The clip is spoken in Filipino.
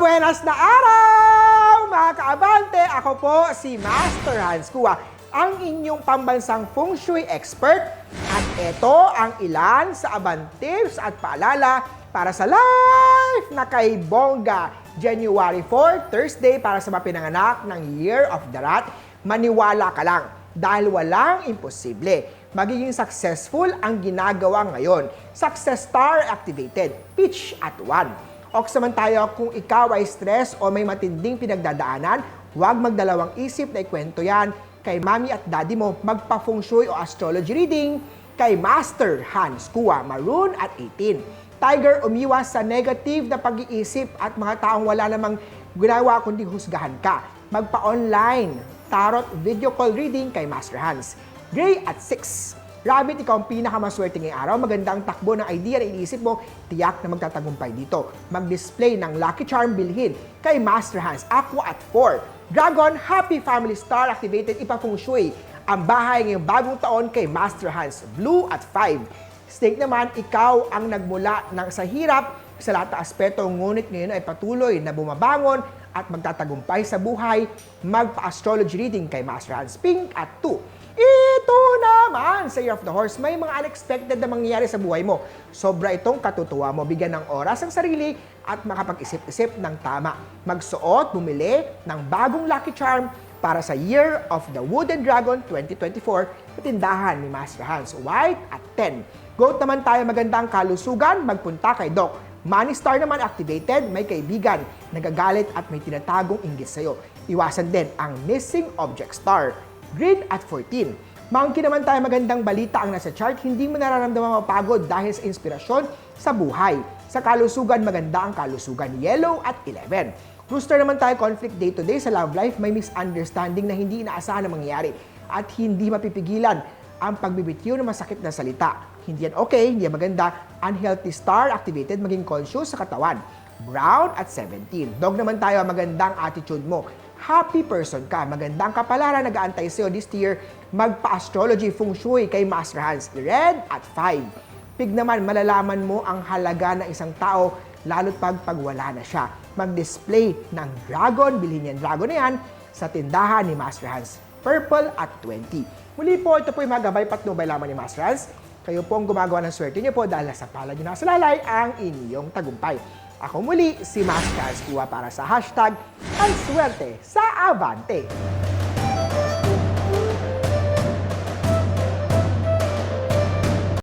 Mabuenas na araw, mga kaabante! Ako po si Master Hans Kua, ang inyong pambansang feng shui expert. At ito ang ilan sa abantibs at paalala para sa life na kay Bongga. January 4, Thursday, para sa mga pinanganak ng Year of the Rat. Maniwala ka lang dahil walang imposible. Magiging successful ang ginagawa ngayon. Success star activated, pitch at 1. Ox naman tayo kung ikaw ay stress o may matinding pinagdadaanan, huwag magdalawang isip na ikwento yan kay mami at daddy mo magpa-feng shui o astrology reading kay Master Hans Kua Maroon at 18. Tiger, umiwas sa negative na pag-iisip at mga taong wala namang ginawa kundi husgahan ka. Magpa-online tarot video call reading kay Master Hans. Gray at 6. Rabbit, ikaw ang pinakamaswerte ngayong araw. Magandang takbo ng idea na iniisip mo, tiyak na magtatagumpay dito. Mag-display ng Lucky Charm bilhin kay Master Hans. Aqua at 4. Dragon, Happy Family Star activated ipa-feng shui. Ang bahay ngayong bagong taon kay Master Hans. Blue at 5. Snake naman, ikaw ang nagmula ng sa hirap sa lahat ng aspeto, ngunit ngayon ay patuloy na bumabangon at magtatagumpay sa buhay. Magpa-astrology reading kay Master Hans Pink at 2. Ito naman sa Year of the Horse, may mga unexpected na mangyayari sa buhay mo. Sobra itong katutuwa mo. Bigyan ng oras ang sarili at makapag-isip-isip ng tama. Magsuot, bumili ng bagong Lucky Charm para sa Year of the Wooden Dragon 2024 sa tindahan ni Master Hans. White at 10. Goat naman tayo magandang kalusugan, magpunta kay Doc. Money Star naman activated, may kaibigan, nagagalit at may tinatagong inggit sa'yo. Iwasan din ang Missing Object Star. Green at 14. Monkey naman tayo magandang balita ang nasa chart, hindi mo nararamdaman mapagod dahil sa inspirasyon sa buhay. Sa kalusugan, maganda ang kalusugan. Yellow at 11. Rooster naman tayo conflict day to day sa love life, may misunderstanding na hindi inaasahan na mangyayari at hindi mapipigilan ang pagbibitiw ng masakit na salita. Hindi yan okay, hindi yan maganda. Unhealthy star activated, maging conscious sa katawan. Brown at 17. Dog naman tayo, magandang attitude mo. Happy person ka, magandang kapalaran nag-aantay sa'yo this year. Magpa-astrology feng shui kay Master Hans. Red at 5. Pig naman, malalaman mo ang halaga ng isang tao lalo't pag pagwala na siya. Mag-display ng dragon, bilhin yan dragon na yan, sa tindahan ni Master Hans. Purple at 20. Muli po, ito po yung mga gabay patnubay lamang ni Master Hans. Kayo po ang gumagawa ng swerte niyo po dahil sa pala niyo nasa lalay ang inyong tagumpay. Ako muli, si Master Hans Kuwa para sa hashtag ang swerte sa Avante.